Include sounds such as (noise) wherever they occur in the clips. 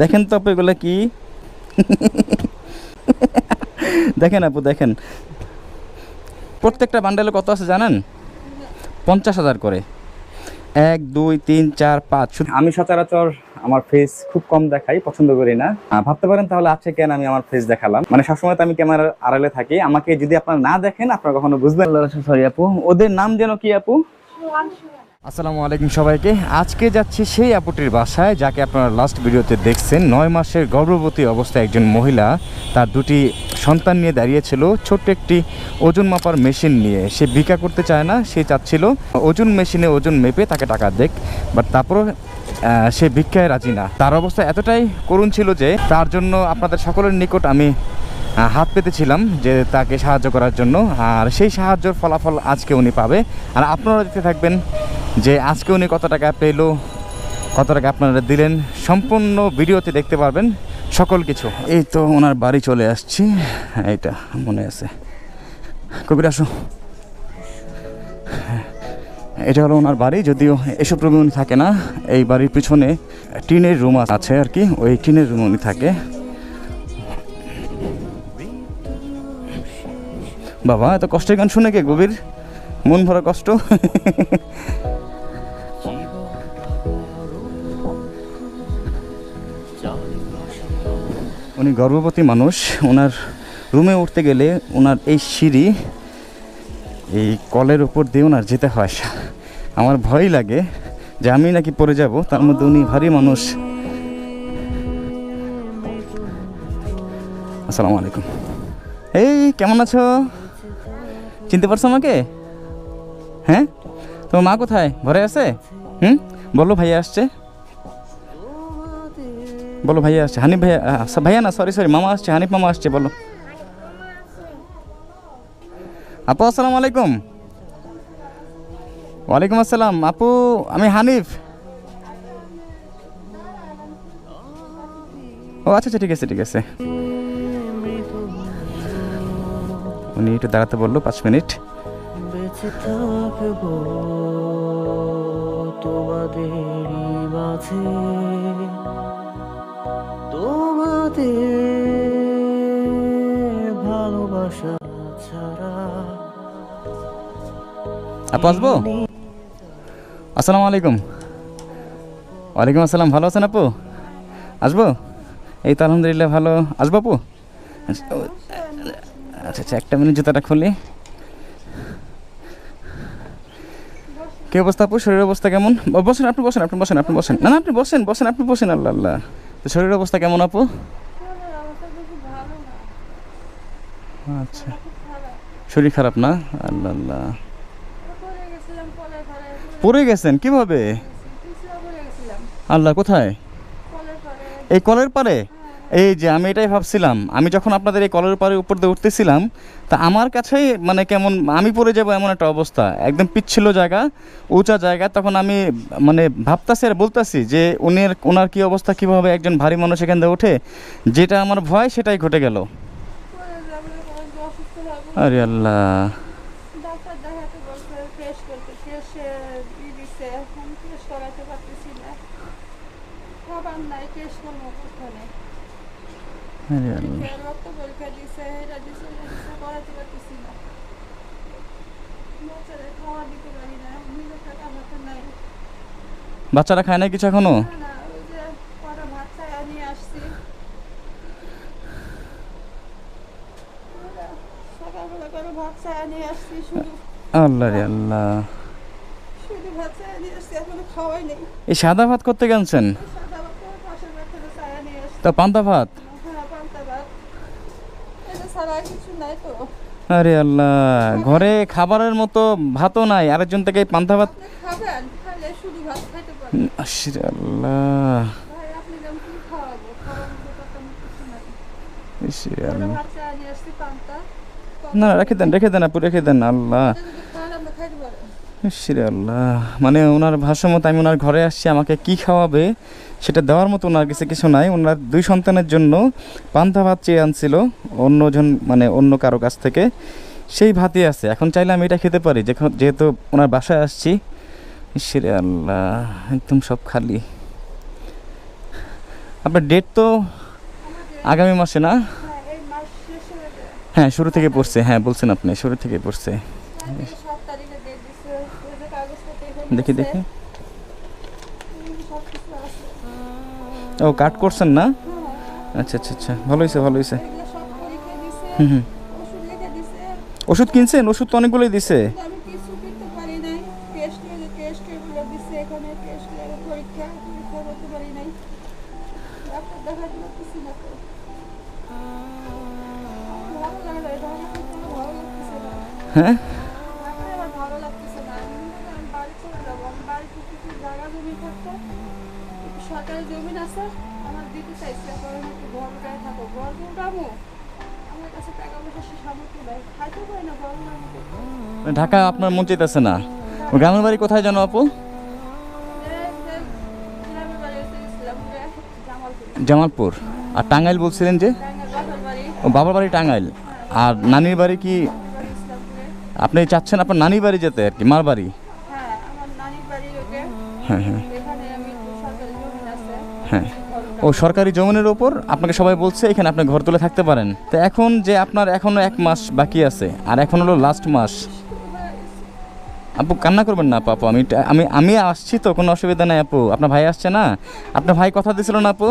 দেখেন তো আপু এগুলো কি? দেখেন আপু দেখেন। প্রত্যেকটা বান্ডেলে কত আছে জানেন? পঞ্চাশ হাজার করে। এক দুই তিন চার পাঁচ আমি সচরাচর আমার ফেস খুব কম দেখাই পছন্দ করি না। ভাবতে পারেন তাহলে আছে কেন আমি আমার ফেস দেখালাম। মানে সবসময় তো আমি ক্যামেরার আড়ালে থাকি। আমাকে যদি আপনারা না দেখেন আপনারা কখনো বুঝবেন সরি আপু। ওদের নাম যেন কি আপু? আসসালামু আলাইকুম সবাইকে। আজকে যাচ্ছি সেই আপুটির বাসায়, যাকে আপনারা লাস্ট ভিডিওতে দেখছেন। নয় মাসের গর্ভবতী অবস্থায় একজন মহিলা, তার দুটি সন্তান নিয়ে দাঁড়িয়েছিল। ছোট্ট একটি ওজন মাপার মেশিন নিয়ে। সে ভিক্ষা করতে চায় না, সে চাচ্ছিল ওজন মেশিনে ওজন মেপে তাকে টাকা দেখ বাট তারপরও সে ভিক্ষায় রাজি না। তার অবস্থা এতটাই করুণ ছিল যে, তার জন্য আপনাদের সকলের নিকট আমি হাত পেতেছিলাম যে তাকে সাহায্য করার জন্য। আর সেই সাহায্যর ফলাফল আজকে উনি পাবে। আর আপনারা দেখতে থাকবেন যে আজকে উনি কত টাকা পেল, কত টাকা আপনারা দিলেন, সম্পূর্ণ ভিডিওতে দেখতে পারবেন সকল কিছু। এই তো ওনার বাড়ি চলে আসছি। এইটা মনে আছে। কবির আসো। এটা হলো ওনার বাড়ি, যদিও এসব রুমে উনি থাকে না। এই বাড়ির পিছনে টিনের রুম আছে আর কি, ওই টিনের রুমে উনি থাকে। বাবা, এত কষ্টের গান শুনে কে গভীর? মন ভরা কষ্ট। উনি গর্ভবতী মানুষ ওনার রুমে উঠতে গেলে ওনার এই সিঁড়ি, এই কলের উপর দিয়ে ওনার যেতে হয়। আমার ভয় লাগে যে আমি নাকি পড়ে যাব, তার মধ্যে উনি ভারী মানুষ। আসসালামু আলাইকুম। এই, কেমন আছো? চিনতে পারছ আমাকে? হ্যাঁ? তোমার মা কোথায়? ঘরে আছে? হুম? বলো, ভাইয়া আসছে। বলো ভাইয়া, আসছে। হানিফ ভাইয়া ভাইয়া না সরি সরি মামা আসছে, হানিফ মামা আসছে, বলো। আপু, আসসালামু আলাইকুম। ওয়ালাইকুম আসসালাম। আপু, আমি হানিফ। ও আচ্ছা আচ্ছা ঠিক আছে ঠিক আছে। উনি একটু দাঁড়াতে বলল, পাঁচ মিনিট। তোমাদেরই মাঝে। আপু আসব? আসসালামু আলাইকুম। ওয়ালাইকুম আসসালাম, ভালো আছেন আপু? আসব? এই তো আলহামদুলিল্লাহ ভালো। আসব আপু? আচ্ছা আচ্ছা একটা মিনিট জুতাটা খুলি। কি অবস্থা আপু? শরীরের অবস্থা কেমন? বসেন, আপনি বসেন আপনি বসেন আপনি বসেন। না না, আপনি বসেন বসেন, আপনি বসেন, আল্লাহ আল্লাহ। তো শরীরের অবস্থা কেমন আপু? আচ্ছা। শরীর খারাপ না? আল্লাহ আল্লাহ। পড়ে গেছেন? কীভাবে? আল্লাহ কোথায়? এই কলের পারে এই যে, আমি এটাই ভাবছিলাম। আমি যখন আপনাদের এই কলের পাড়ে উপর দিয়ে উঠতেছিলাম, তা আমার কাছেই মানে কেমন, আমি পড়ে যাব এমন একটা অবস্থা। একদম পিচ্ছিল জায়গা, উঁচা জায়গা। তখন আমি মানে ভাবতাছি আর বলতাছি যে, উনির ওনার কি অবস্থা? কীভাবে একজন ভারী মানুষ এখান থেকে ওঠে? যেটা আমার ভয়, সেটাই ঘটে গেল। আরে আল্লাহ ডাক্তার দেখাতে বলছে টেস্ট করতে টেস্টে ই দিছে আমি টেস্ট করাতে পারতেছি না খাবার নাই টেস্ট করব কোথানে আরে আল্লাহ ফের রক্ত পরীক্ষা দিছে এটা দিছে এটা দিছে করাতে পারতেছি না বাচ্চাদের খাওয়া দিতে পারি না নিজের টাকা হাতে নাই বাচ্চারা খায় না কিছু এখনও না না ওই যে কটা ভাত ছায়া নিয়ে আসছি ভাত ছায়া নিয়ে আসছি শুধু আল্লাহ রে আল্লাহ। এখনও এই সাদা ভাত করতে গেছেন? তা পান্তা ভাত হ্যাঁ পান্তা ভাত এটা ছাড়া আর আল্লাহ ঘরে খাবারের মতো ভাতও নাই আরেকজন থেকে পান্তা ভাত আল্লাহ। না রেখে দেন রেখে দেন আপু রেখে দেন আল্লাহ এটা যদি খান আপনি খাইতে পারেন আল্লাহ। মানে ওনার ভাষ্য মতো আমি ওনার ঘরে আসছি আমাকে কি খাওয়াবে? সেটা দেওয়ার মতো ওনার কাছে কিছু নাই। ওনার দুই সন্তানের জন্য পান্তা ভাত চেয়ে আনছিল অন্যজন মানে অন্য কারও কাছ থেকে। সেই ভাতই আছে। এখন চাইলে আমি এটা খেতে পারি। যেহেতু ওনার বাসায় আসছি ইসিরে আল্লাহ একদম সব খালি। আপনার ডেট তো আগামী মাসে না? হ্যাঁ হ্যাঁ শুরু থেকে পড়ছে। হ্যাঁ বলছেন আপনি শুরু থেকে পড়ছে সাত তারিখে ডেট দিছে ওই যে কাগজপত্র এখানে দেখি দেখি। ও কাট করছেন না? হ্যাঁ। আচ্ছা আচ্ছা আচ্ছা। ভালো হয়েছে ভালো হয়েছে হুম হুম। ওষুধ কিনছেন? ওষুধ তো অনেকগুলোই দিছে। কিন্তু সরকারি জমিন আছে আমার দিতে চাইছে আমি একটু ঘর গায়ে থাকো ঘর উঠাবো আমার কাছে টাকা পয়সা সামর্থ্য নাই। খাইতে পারি না ঘর উঠাবো ঢাকা আপনার মন চাইতেছে না? গ্রামের বাড়ি কোথায় জানো আপু? জামালপুর। আর টাঙ্গাইল বলছিলেন যে? বাবার বাড়ি। ও বাবার বাড়ি টাঙ্গাইল। আর নানির বাড়ি কি? আপনি চাচ্ছেন আপনার নানির বাড়ি যেতে আর কি মার বাড়ি? হ্যাঁ ওকে। হ্যাঁ। হ্যাঁ। ও সরকারি জমিনের ওপর আপনাকে সবাই বলছে এখানে আপনি ঘর তুলে থাকতে পারেন। তো এখন যে আপনার এখনও এক মাস বাকি আছে, আর এখন হলো লাস্ট মাস। আপু, কান্না করবেন না আপু আমি আমি আমি আসছি তো, কোনো অসুবিধা নাই আপু। আপনার ভাই আসছে না? আপনার ভাই কথা দিছিল না আপু?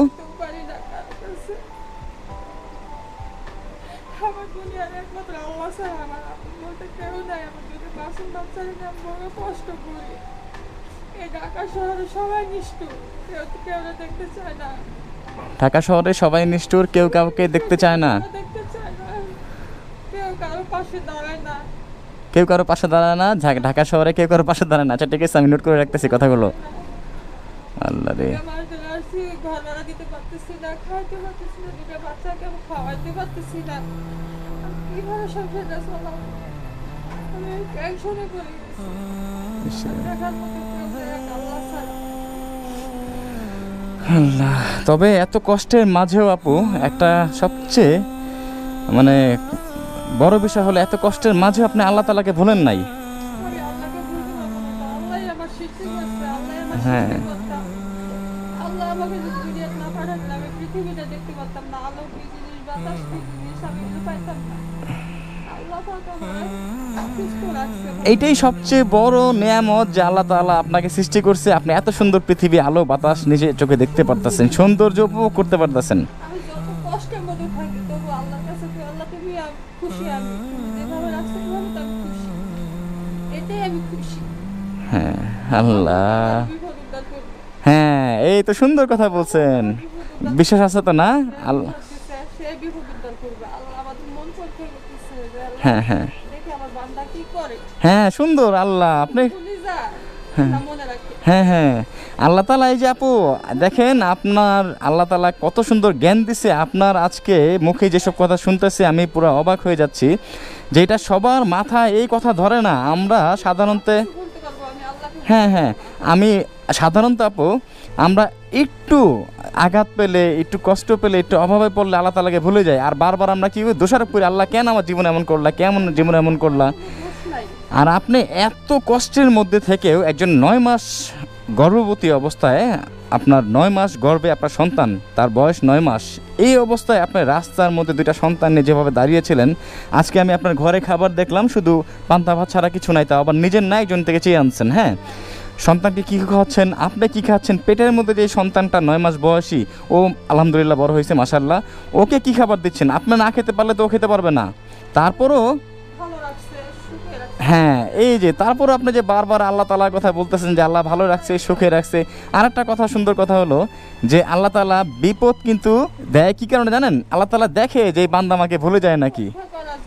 কষ্ট করি, এই ঢাকা শহরে সবাই নিষ্ঠুর। কেউ দেখতে চায় না। ঢাকা শহরে সবাই নিষ্ঠুর কেউ কাউকে দেখতে চায় না। কেউ দেখতে চায় না। কেউ কারও পাশে দাঁড়ায় না। কেউ কারও পাশে দাঁড়ায় না ঢাকা- শহরে কেউ কারও পাশে দাঁড়ায় না। আচ্ছা ঠিক আছে আমি নোট করে রাখতেছি কথাগুলো। আল্লাহ রে। আল্লাহ তবে এত কষ্টের মাঝেও আপু একটা সবচেয়ে মানে বড় বিষয় হলো এত কষ্টের মাঝে আপনি আল্লাহ তালাকে ভুলেন নাই। আমি এইটাই সবচেয়ে বড় নিয়ামত যে আল্লাহ তাআলা আপনাকে সৃষ্টি করছে। আপনি এত সুন্দর পৃথিবী আলো বাতাস নিজে চোখে দেখতে পারতেছেন সৌন্দর্য উপভোগ করতে পারতেছেন। হ্যাঁ আল্লাহ। হ্যাঁ এই তো সুন্দর কথা বলছেন। বিশ্বাস আছে তো না? আল্লাহ। দিছে, সে হ্যাঁ সুন্দর, আল্লাহ। আপনি হ্যাঁ হ্যাঁ। আল্লাহ তালা এই যে আপু, দেখেন আপনার আল্লাহ তালা কত সুন্দর জ্ঞান দিছে। আপনার আজকে মুখে যেসব কথা শুনতেছি, আমি পুরো অবাক হয়ে যাচ্ছি। যেটা সবার মাথায় এই কথা ধরে না, আমরা সাধারণত হ্যাঁ হ্যাঁ। আমি সাধারণত আপু, আমরা একটু আঘাত পেলে, একটু কষ্ট পেলে, একটু অভাবে পড়লে আল্লাহ তালাকে ভুলে যাই। আর বারবার আমরা কি দোষারোপ করি, আল্লাহ কেন আমার জীবন এমন করলা? কেমন জীবন এমন করলা? আর আপনি এত কষ্টের মধ্যে থেকেও একজন নয় মাস গর্ভবতী অবস্থায়, আপনার নয় মাস গর্ভে আপনার সন্তান, তার বয়স নয় মাস, এই অবস্থায় আপনি রাস্তার মধ্যে দুইটা সন্তান নিয়ে যেভাবে দাঁড়িয়েছিলেন, আজকে আমি আপনার ঘরে খাবার দেখলাম, শুধু পান্তা ভাত ছাড়া কিছু নাই তা আবার নিজের না একজন থেকে চেয়ে আনছেন হ্যাঁ? সন্তানকে কী খাওয়াচ্ছেন, আপনি কী খাচ্ছেন, পেটের মধ্যে যে সন্তানটা নয় মাস বয়সী, ও আলহামদুলিল্লাহ বড় হয়েছে মাসাল্লাহ ওকে কী খাবার দিচ্ছেন? আপনি না খেতে পারলে তো ও খেতে পারবে না। তারপরও হ্যাঁ এই যে তারপর আপনি যে বারবার আল্লাহ তালার কথা বলতেছেন যে আল্লাহ ভালো রাখছে সুখে রাখছে আর একটা কথা সুন্দর কথা হলো যে আল্লাহ তালা বিপদ কিন্তু দেয় কি কারণে জানেন? আল্লাহ তালা দেখে যে বান্দা আমাকে ভুলে যায় নাকি?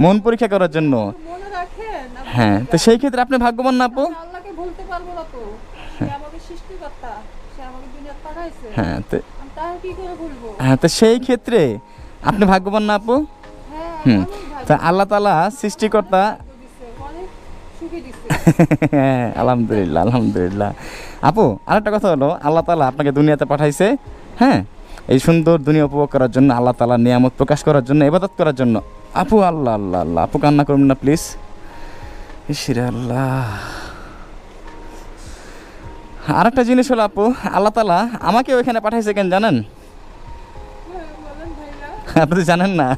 মন পরীক্ষা করার জন্য। হ্যাঁ তো সেই ক্ষেত্রে আপনি ভাগ্যবান না আপু? হ্যাঁ তো হ্যাঁ তো সেই ক্ষেত্রে আপনি ভাগ্যবান না আপু? হ্যাঁ হুম তা আল্লাহ তালা সৃষ্টিকর্তা দিছে অনেক সুখী দিছে হ্যাঁ (laughs) আলহামদুলিল্লাহ আলহামদুলিল্লাহ। আপু আরেকটা কথা হলো আল্লাহ তালা আপনাকে দুনিয়াতে পাঠাইছে হ্যাঁ? এই সুন্দর দুনিয়া উপভোগ করার জন্য আল্লাহ তালা নিয়ামত প্রকাশ করার জন্য ইবাদত করার জন্য। আপু আল্লাহ আল্লাহ আল্লাহ আপু কান্না করবেন না প্লিজ। ইসিরে আল্লাহ। আরেকটা জিনিস হলো আপু আল্লাহ তালা আমাকে ওইখানে পাঠাইছে কেন জানেন? হ্যাঁ, আপনি জানেন না।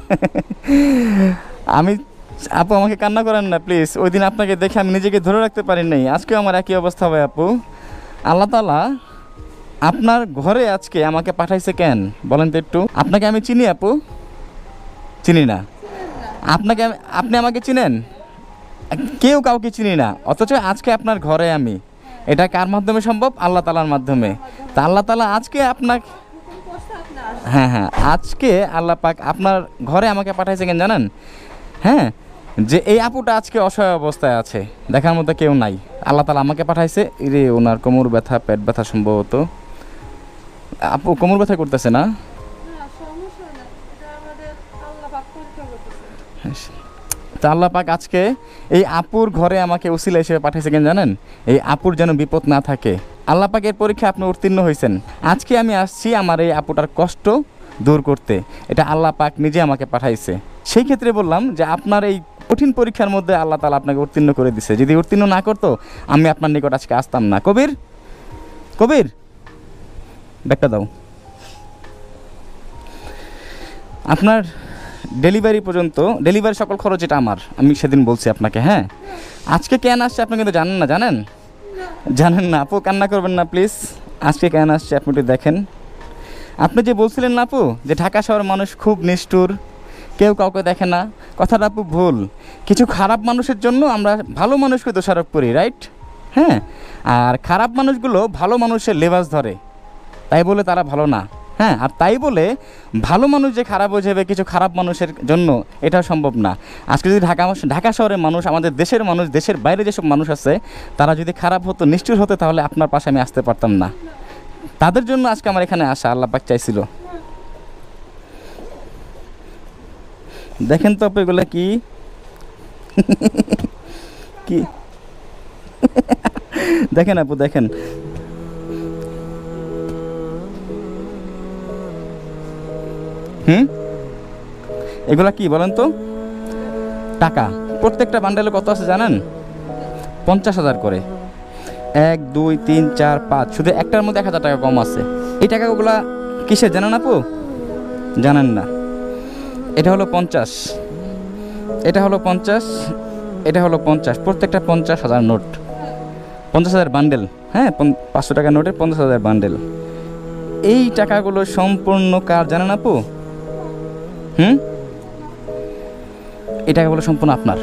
আমি আপু, আমাকে কান্না করেন না প্লিজ ওই দিন আপনাকে দেখে আমি নিজেকে ধরে রাখতে পারি নাই। আজকেও আমার একই অবস্থা হবে আপু। আল্লাহ তালা আপনার ঘরে আজকে আমাকে পাঠাইছে কেন? বলেন তো একটু। আপনাকে আমি চিনি আপু? চিনি না। আপনাকে আপনি আমাকে চিনেন? কেউ কাউকে চিনি না। অথচ আজকে আপনার ঘরে আমি। এটা কার মাধ্যমে সম্ভব? আল্লাহ তালার মাধ্যমে। তা আল্লাহ তালা আজকে আপনাকে হ্যাঁ হ্যাঁ। আজকে আল্লাহ পাক আপনার ঘরে আমাকে পাঠাইছে কেন জানেন? হ্যাঁ? যে এই আপুটা আজকে অসহায় অবস্থায় আছে দেখার মতো কেউ নাই। আল্লাহ তালা আমাকে পাঠাইছে রে ওনার কোমর ব্যথা পেট ব্যথা সম্ভবত। আপু কোমর ব্যথা করতেছে না? পাক তা আল্লাহ পাক আজকে এই আপুর ঘরে আমাকে উসিলা হিসেবে পাঠিয়েছে কেন জানেন? এই আপুর যেন বিপদ না থাকে। আল্লাহ পাকের পরীক্ষা আপনি উত্তীর্ণ হয়েছেন আজকে আমি আসছি আমার এই আপুটার কষ্ট দূর করতে। এটা আল্লাহ পাক নিজে আমাকে পাঠাইছে। সেই ক্ষেত্রে বললাম যে আপনার এই কঠিন পরীক্ষার মধ্যে আল্লাহ তালা আপনাকে উত্তীর্ণ করে দিছে। যদি উত্তীর্ণ না করতো, আমি আপনার নিকট আজকে আসতাম না। কবির? কবির? ব্যাগটা দাও। আপনার ডেলিভারি পর্যন্ত, ডেলিভারি সকল খরচ এটা আমার। আমি সেদিন বলছি আপনাকে হ্যাঁ? আজকে কেন আসছে আপনি কিন্তু জানেন না, জানেন? জানেন না, আপু, কান্না করবেন না, প্লিজ। আজকে কেন আসছে আপনি একটু দেখেন। আপনি যে বলছিলেন না, আপু, যে ঢাকা শহরের মানুষ খুব নিষ্ঠুর কেউ কাউকে দেখে না। কথাটা আপু ভুল। কিছু খারাপ মানুষের জন্য আমরা ভালো মানুষকে দোষারোপ করি রাইট হ্যাঁ? আর খারাপ মানুষগুলো ভালো মানুষের লেবাস ধরে। তাই বলে তারা ভালো না। হ্যাঁ? আর তাই বলে ভালো মানুষ যে খারাপ হয়ে যাবে কিছু খারাপ মানুষের জন্য এটা সম্ভব না। আজকে যদি ঢাকা ঢাকা শহরের মানুষ, আমাদের দেশের মানুষ, দেশের বাইরে যেসব মানুষ আছে, তারা যদি খারাপ হতো, নিষ্ঠুর হতো, তাহলে আপনার পাশে আমি আসতে পারতাম না। তাদের জন্য আজকে আমার এখানে আসা আল্লাহ পাক চাইছিল। দেখেন তো এগুলো কি? কি? দেখেন আপু, দেখেন। হুম? এগুলা কি বলেন তো? টাকা। প্রত্যেকটা বান্ডেলে কত আছে জানেন? পঞ্চাশ হাজার করে। এক, দুই, তিন, চার, পাঁচ, শুধু একটার মধ্যে এক হাজার টাকা কম আছে। এই টাকাগুলা কিসের জানেন আপু? জানেন না। এটা হলো পঞ্চাশ। এটা হলো পঞ্চাশ, এটা হলো পঞ্চাশ। প্রত্যেকটা পঞ্চাশ হাজার নোট। পঞ্চাশ হাজার বান্ডেল হ্যাঁ? পাঁচশো টাকার নোটের পঞ্চাশ হাজার বান্ডেল। এই টাকাগুলো সম্পূর্ণ কার জানেন আপু? হুম? এই টাকাগুলো সম্পূর্ণ আপনার।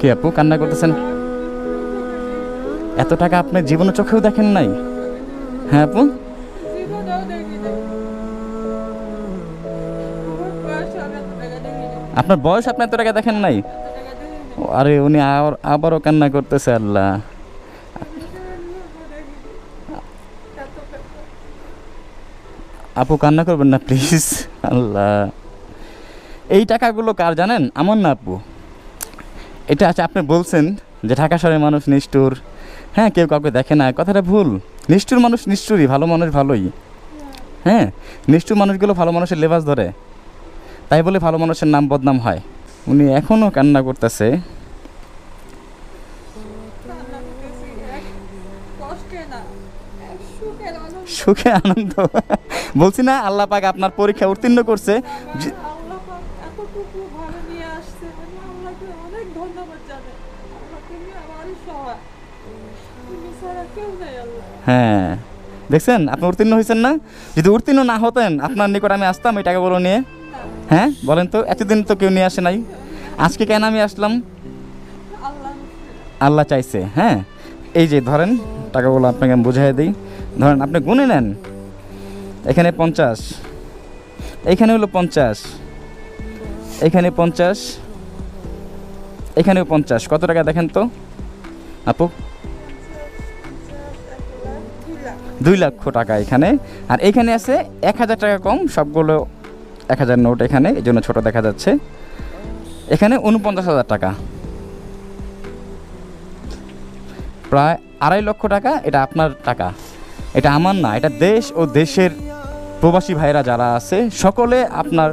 কি আপু, কান্না করতেছেন? এত টাকা আপনি জীবনে চোখেও দেখেন নাই? হ্যাঁ আপু। আপনার বয়স আপনি এত টাকা দেখেন নাই? আরে উনি আর আবারও কান্না করতেছে, আল্লাহ। আপু, কান্না করবেন না প্লিজ আল্লাহ। এই টাকাগুলো কার জানেন? আমার না, আপু। এটা আছে আপনি বলছেন যে ঢাকা শহরের মানুষ নিষ্ঠুর হ্যাঁ কেউ কাউকে দেখে না। কথাটা ভুল। নিষ্ঠুর মানুষ নিষ্ঠুরই, ভালো মানুষ ভালোই। হ্যাঁ নিষ্ঠুর মানুষগুলো ভালো মানুষের লেবাস ধরে। তাই বলে ভালো মানুষের নাম বদনাম হয়। উনি এখনও কান্না করতেছে। সুখে আনন্দ। বলছি না, আল্লাহ পাক আপনার পরীক্ষা উত্তীর্ণ করছে যে- আল্লাহ পাক এতটুকু ভালো নিয়ে আসছে আমি আল্লাহকে অনেক ধন্যবাদ জানাই আল্লাহ তুমি আমারই সহায় তুমি ছাড়া কেউ নেই আল্লাহ হ্যাঁ। দেখছেন? আপনি উত্তীর্ণ হয়েছেন না? যদি উত্তীর্ণ না হতেন, আপনার নিকট আমি আসতাম এই টাকাগুলো নিয়ে। হ্যাঁ? বলেন তো, এতদিন তো কেউ নিয়ে আসে নাই। আজকে কেন আমি আসলাম? আল্লাহ চাইছে হ্যাঁ? এই যে ধরেন, টাকাগুলো আপনাকে আমি বুঝাই দিই। ধরেন, আপনি গুনে নেন। এখানে পঞ্চাশ। এইখানে হলো পঞ্চাশ। এখানে পঞ্চাশ। এখানেও পঞ্চাশ। কত টাকা দেখেন তো? আপু? দুই লক্ষ টাকা এখানে। আর এখানে আছে এক হাজার টাকা কম, সবগুলো এক হাজার নোট এখানে, এই জন্য ছোটো দেখা যাচ্ছে। এখানে উনপঞ্চাশ হাজার টাকা। প্রায় আড়াই লক্ষ টাকা, এটা আপনার টাকা। এটা আমার না, এটা দেশ ও দেশের প্রবাসী ভাইরা যারা আছে, সকলে আপনার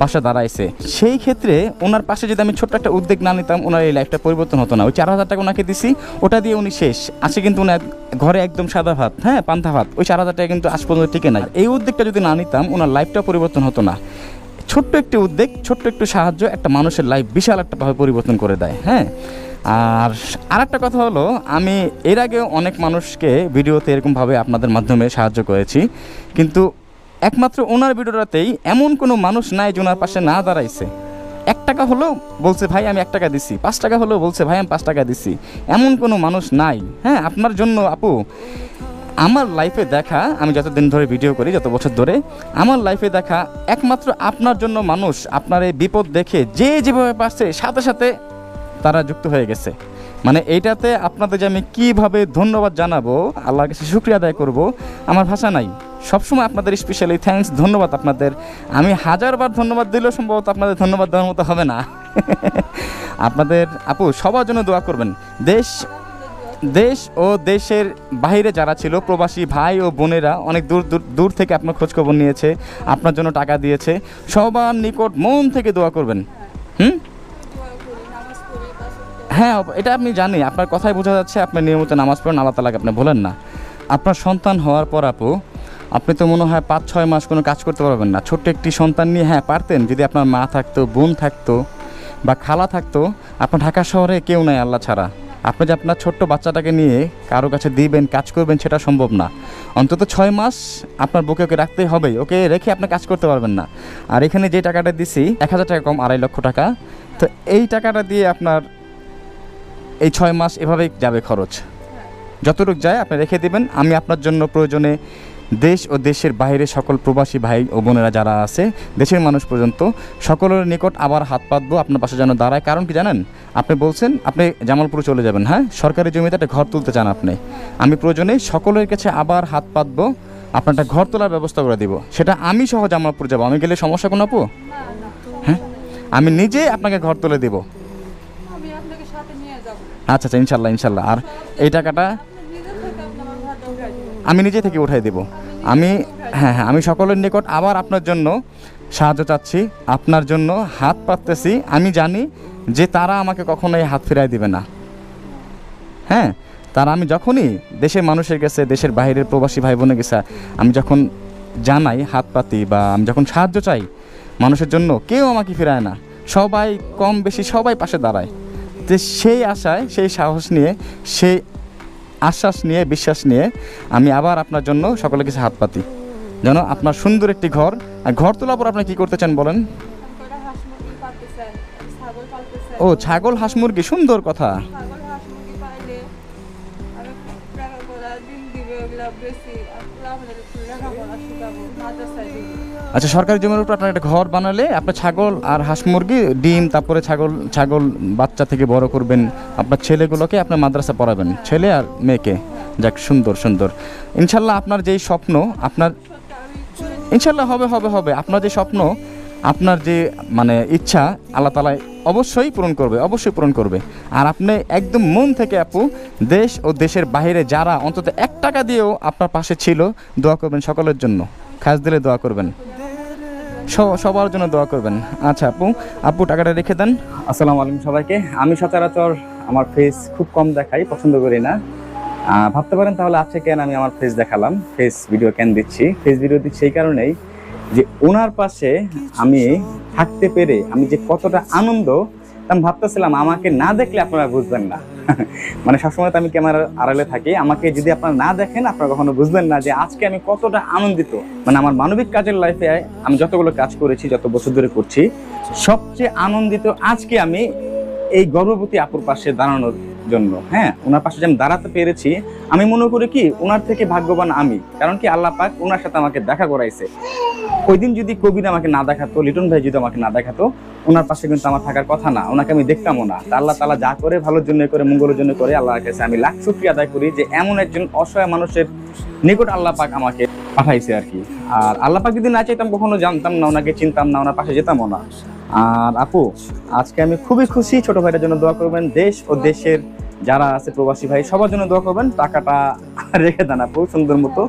পাশে দাঁড়াইছে। সেই ক্ষেত্রে ওনার পাশে যদি আমি ছোট্ট একটা উদ্যোগ না নিতাম, ওনার এই লাইফটা পরিবর্তন হতো না। ওই চার হাজার টাকা ওনাকে দিছি, ওটা দিয়ে উনি শেষ। আসে কিন্তু ওনার ঘরে একদম সাদা ভাত হ্যাঁ পান্থা ভাত। ওই চার হাজার টাকা কিন্তু আজ পর্যন্ত টিকে নাই। এই উদ্যোগটা যদি না নিতাম, ওনার লাইফটা পরিবর্তন হতো না। ছোট্ট একটি উদ্যোগ, ছোট্ট একটু সাহায্য একটা মানুষের লাইফ বিশাল একটা ভাবে পরিবর্তন করে দেয় হ্যাঁ। আর আরেকটা কথা হলো, আমি এর আগেও অনেক মানুষকে ভিডিওতে এরকমভাবে আপনাদের মাধ্যমে সাহায্য করেছি। কিন্তু একমাত্র ওনার ভিডিওটাতেই এমন কোনো মানুষ নাই যে ওনার পাশে না দাঁড়াইছে। এক টাকা হলেও বলছে, ভাই, আমি এক টাকা দিছি। পাঁচ টাকা হলেও বলছে, ভাই, আমি পাঁচ টাকা দিছি। এমন কোনো মানুষ নাই। হ্যাঁ আপনার জন্য আপু, আমার লাইফে দেখা, আমি যতদিন ধরে ভিডিও করি, যত বছর ধরে, আমার লাইফে দেখা একমাত্র আপনার জন্য মানুষ, আপনার এই বিপদ দেখে যে যেভাবে পারছে, সাথে সাথে তারা যুক্ত হয়ে গেছে। মানে এইটাতে আপনাদের যে আমি কীভাবে ধন্যবাদ জানাব, আল্লাহর কাছে শুক্রিয়া আদায় করব, আমার ভাষা নাই। সবসময় আপনাদের স্পেশালি থ্যাঙ্কস ধন্যবাদ আপনাদের। আমি হাজারবার ধন্যবাদ দিলেও সম্ভবত আপনাদের ধন্যবাদ দেওয়ার মতো হবে না। (laughs) আপনাদের, আপু, সবার জন্য দোয়া করবেন। দেশ দেশ ও দেশের বাইরে যারা ছিল, প্রবাসী ভাই ও বোনেরা অনেক দূর দূর দূর থেকে আপনার খোঁজখবর নিয়েছে, আপনার জন্য টাকা দিয়েছে। সবার নিকট মন থেকে দোয়া করবেন। হুম? হ্যাঁ এটা আপনি জানি আপনার কথাই বোঝা যাচ্ছে, আপনি নিয়মিত নামাজ পড়েন, আল্লাহ তালাকে আপনি বলেন না। আপনার সন্তান হওয়ার পর, আপু আপনি তো মনে হয় পাঁচ, ছয় মাস কোনো কাজ করতে পারবেন না। ছোট্ট একটি সন্তান নিয়ে হ্যাঁ পারতেন। যদি আপনার মা থাকতো, বোন থাকতো বা খালা থাকতো, আপনার ঢাকা শহরে কেউ নাই আল্লাহ ছাড়া। আপনি যে আপনার ছোট্ট বাচ্চাটাকে নিয়ে কারও কাছে দিবেন, কাজ করবেন, সেটা সম্ভব না। অন্তত ছয় মাস আপনার বুকে ওকে রাখতেই হবে। ওকে রেখে আপনি কাজ করতে পারবেন না। আর এখানে যে টাকাটা দিছি, এক হাজার টাকা কম, আড়াই লক্ষ টাকা। তো এই টাকাটা দিয়ে আপনার এই ছয় মাস এভাবেই যাবে খরচ। যতটুক যায় আপনি রেখে দিবেন। আমি আপনার জন্য প্রয়োজনে দেশ ও দেশের বাইরে সকল প্রবাসী ভাই ও বোনেরা যারা আছে দেশের মানুষ পর্যন্ত সকলের নিকট আবার হাত পাতবো আপনার পাশে যেন দাঁড়ায়। কারণ কি জানেন? আপনি বলছেন আপনি জামালপুরে চলে যাবেন হ্যাঁ? সরকারি জমিতে একটা ঘর তুলতে চান আপনি। আমি প্রয়োজনে সকলের কাছে আবার হাত পাতবো আপনার একটা ঘর তোলার ব্যবস্থা করে দিব। সেটা আমি সহ জামালপুর যাব। আমি গেলে সমস্যা কোনো আপু? হ্যাঁ? আমি নিজে আপনাকে ঘর তুলে দিব। আচ্ছা আচ্ছা ইনশাল্লাহ ইনশাল্লাহ। আর এই টাকাটা আপনি নিজে থেকে আপনি আমার ভাতটা উঠাই দিবেন আমি নিজে থেকে উঠাই দেব। আমি হ্যাঁ হ্যাঁ আমি সকলের নিকট আবার আপনার জন্য সাহায্য চাচ্ছি, আপনার জন্য হাত পাততেছি। আমি জানি যে তারা আমাকে কখনোই হাত ফিরাই দিবে না। হ্যাঁ তারা আমি যখনই দেশের মানুষের কাছে, দেশের বাইরের প্রবাসী ভাই বোনের কাছে আমি যখন জানাই হাত পাতি বা আমি যখন সাহায্য চাই, মানুষের জন্য কেউ আমাকে ফিরায় না। সবাই কম বেশি সবাই পাশে দাঁড়ায়। তো সেই আশায়, সেই সাহস নিয়ে, সেই আশ্বাস নিয়ে, বিশ্বাস নিয়ে আমি আবার আপনার জন্য সকলে কিছু হাত পাতি। যেন আপনার সুন্দর একটি ঘর। আর ঘর তোলার পর আপনি কি করতে চান বলেন? ও, ছাগল, হাঁস, মুরগি, সুন্দর কথা। আচ্ছা সরকারি জমির উপর আপনার একটা ঘর বানালে আপনার ছাগল আর হাঁস মুরগি, ডিম, তারপরে ছাগল ছাগল বাচ্চা থেকে বড় করবেন। আপনার ছেলেগুলোকে আপনার মাদ্রাসা পড়াবেন, ছেলে আর মেয়েকে। যাক, সুন্দর সুন্দর। ইনশাল্লাহ আপনার যেই স্বপ্ন, আপনার ইনশাল্লাহ হবে হবে হবে। আপনার যে স্বপ্ন, আপনার যে মানে ইচ্ছা, আল্লাহ তালা অবশ্যই পূরণ করবে, অবশ্যই পূরণ করবে। আর আপনি একদম মন থেকে আপু, দেশ ও দেশের বাইরে যারা অন্তত এক টাকা দিয়েও আপনার পাশে ছিল, দোয়া করবেন সকলের জন্য। খাস দিলে দোয়া করবেন। সবার জন্য দোয়া করবেন। আচ্ছা আপু আপু, টাকাটা রেখে দেন। আসসালামু আলাইকুম সবাইকে। আমি সচরাচর আমার ফেস খুব কম দেখাই, পছন্দ করি না। ভাবতে পারেন তাহলে আজকে কেন আমি আমার ফেস দেখালাম। ফেস ভিডিও কেন দিচ্ছি? ফেস ভিডিও দিচ্ছি সেই কারণেই যে ওনার পাশে আমি থাকতে পেরে আমি যে কতটা আনন্দ আমি ভাবতেছিলাম আমাকে না দেখলে আপনারা বুঝবেন না। মানে সবসময় তো আমি ক্যামেরার আড়ালে থাকি। আমাকে যদি আপনারা না দেখেন, আপনারা কখনো বুঝবেন না যে আজকে আমি কতটা আনন্দিত। মানে আমার মানবিক কাজের লাইফে আমি যতগুলো কাজ করেছি, যত বছর ধরে করছি, সবচেয়ে আনন্দিত আজকে আমি এই গর্ভবতী আপুর পাশে দাঁড়ানোর জন্য। হ্যাঁ ওনার পাশে যে আমি দাঁড়াতে পেরেছি, আমি মনে করি কি ওনার থেকে ভাগ্যবান আমি। কারণ কি, আল্লাহ পাক ওনার সাথে আমাকে দেখা করাইছে। ওই দিন যদি কবির আমাকে না দেখাতো, লিটন ভাই যদি আমাকে না দেখাতো ওনার পাশে কিন্তু আমার থাকার কথা না ওনাকে আমি দেখতামও না। আল্লাহ তালা যা করে, ভালোর জন্য করে, মঙ্গলের জন্য করে, আল্লাহর কাছে আমি লাখ শুক্রিয়া আদায় করি যে এমন একজন অসহায় মানুষের নিকট আল্লাহ পাক আমাকে পাঠাইছে আর কি। আর আল্লাহ পাক যদি না চাইতাম, কখনো জানতাম না, ওনাকে চিনতাম না, ওনার পাশে যেতামও না। আর আপু, আজকে আমি খুবই খুশি ছোট ভাইটার জন্য দোয়া করবেন। দেশ ও দেশের যারা আছে প্রবাসী ভাই, সবার জন্য দোয়া করবেন। টাকাটা (laughs) রেখে দেন আপু, সুন্দর মতো।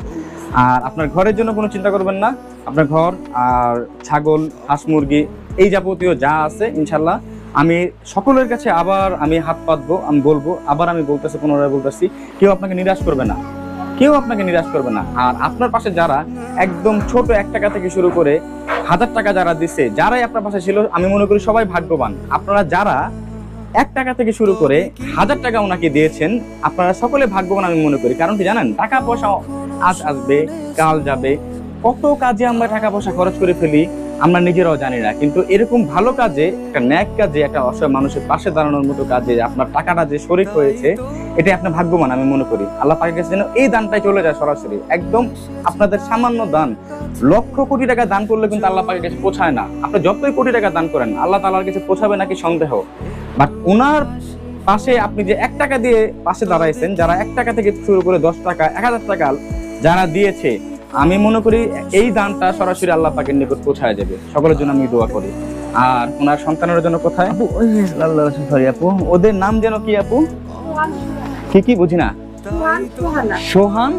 আর আপনার ঘরের জন্য কোনো চিন্তা করবেন না। আপনার ঘর আর ছাগল, হাঁস মুরগি, এই যাবতীয় যা আছে, ইনশাল্লাহ। আমি সকলের কাছে আবার আমি হাত পাতবো, আমি বলব, আবার আমি বলতেছি, পুনরায় বলতেছি, কেউ আপনাকে নিরাশ করবে না। কেউ আপনাকে নিরাশ করবে না। আর আপনার পাশে যারা একদম ছোট এক টাকা থেকে শুরু করে হাজার টাকা যারা দিচ্ছে যারাই আপনার পাশে ছিল, আমি মনে করি সবাই ভাগ্যবান। আপনারা যারা এক টাকা থেকে শুরু করে হাজার টাকা ওনাকে দিয়েছেন, আপনারা সকলে ভাগ্যবান আমি মনে করি। কারণ কি জানেন? টাকা পয়সা আজ আসবে, কাল যাবে। কত কাজে আমরা টাকা পয়সা খরচ করে ফেলি আমরা নিজেরাও জানি না। কিন্তু এরকম ভালো কাজে, একটা ন্যাক কাজে, একটা অসহায় মানুষের পাশে দাঁড়ানোর মতো কাজে আপনার টাকাটা যে শরিক হয়েছে এটা আপনার ভাগ্যবান, আমি মনে করি। আল্লাহ পাকের কাছে যেন এই দানটাই চলে যায় সরাসরি। একদম আপনাদের সামান্য দান। লক্ষ কোটি টাকা দান করলে কিন্তু আল্লাহ পাকের কাছে পৌঁছায় না। আপনি যতই কোটি টাকা দান করেন, আল্লাহ তাআলার কাছে পৌঁছাবে নাকি সন্দেহ? বাট ওনার পাশে আপনি যে এক টাকা দিয়ে পাশে দাঁড়াইছেন, যারা এক টাকা থেকে শুরু করে দশ টাকা, এক হাজার টাকা যারা দিয়েছে আমি মনে করি এই দানটা সরাসরি আল্লাহ পাকের নিকট পৌঁছায় যাবে। সকলের জন্য আমি দোয়া করি। আর ওনার সন্তানের জন্য কোথায়? আপু সরি আপু। ওদের নাম যেন কি আপু? কি কি? বুঝি না। সোহান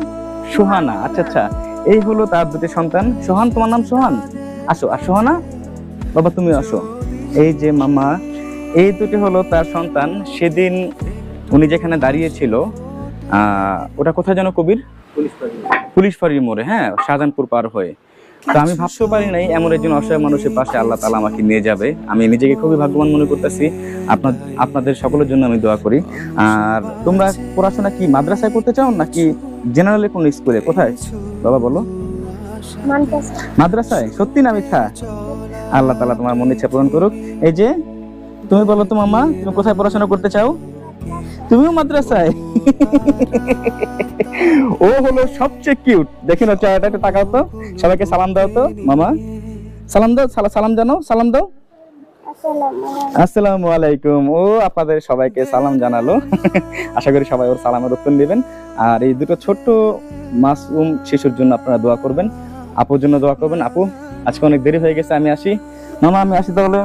সোহানা। আচ্ছা আচ্ছা। এই হলো তার দুটি সন্তান। সোহান তোমার নাম সোহান? আসো আর সোহানা? বাবা তুমি আসো। এই যে মামা এই দুটি হলো তার সন্তান। সেদিন উনি যেখানে দাঁড়িয়েছিল আহ, ওটা কোথায় যেন কবির? পুলিশ ফাঁড়ির মোড়ে হ্যাঁ শাহজাহানপুর পার হয়ে। তো আমি ভাবতেও পারি নাই এমন একজন অসহায় মানুষের পাশে আল্লাহ তালা আমাকে নিয়ে যাবে। আমি নিজেকে খুবই ভাগ্যবান মনে করতেছি। আপনার আপনাদের সকলের জন্য আমি দোয়া করি। আর তোমরা পড়াশোনা কি মাদ্রাসায় করতে চাও নাকি জেনারেলি কোন স্কুলে? কোথায়? বাবা বলো। মাদ্রাসায়। সত্যি না মিথ্যা? আল্লাহ তালা তোমার মনে ইচ্ছা পূরণ করুক। এই যে তুমি বলো তোমার মা তুমি কোথায় পড়াশোনা করতে চাও? তুমিও মাদ্রাসায়? ও হলো সবচেয়ে কিউট দেখি না চেহারাটা একটু তাকাও তো। সবাইকে সালাম দাও তো মামা। সালাম দাও সালাম জানো সালাম দাও। আসসালামু আলাইকুম। ও আপনাদের সবাইকে সালাম জানালো। (laughs) আশা করি সবাই ওর সালামের উত্তর দিবেন আর এই দুটো ছোট্ট মাসুম শিশুর জন্য আপনারা দোয়া করবেন। আপুর জন্য দোয়া করবেন। আপু আজকে অনেক দেরি হয়ে গেছে আমি আসি। মামা আমি আসি তাহলে।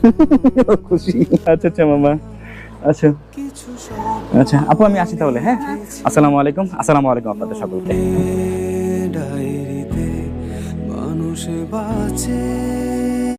(laughs) খুশি। আচ্ছা আচ্ছা মামা। আচ্ছা। আচ্ছা আপু, আমি আসি তাহলে হ্যাঁ? আসসালামু আলাইকুম। আসসালামু আলাইকুম আপনাদের সকলকে। মানুষে বাঁচে।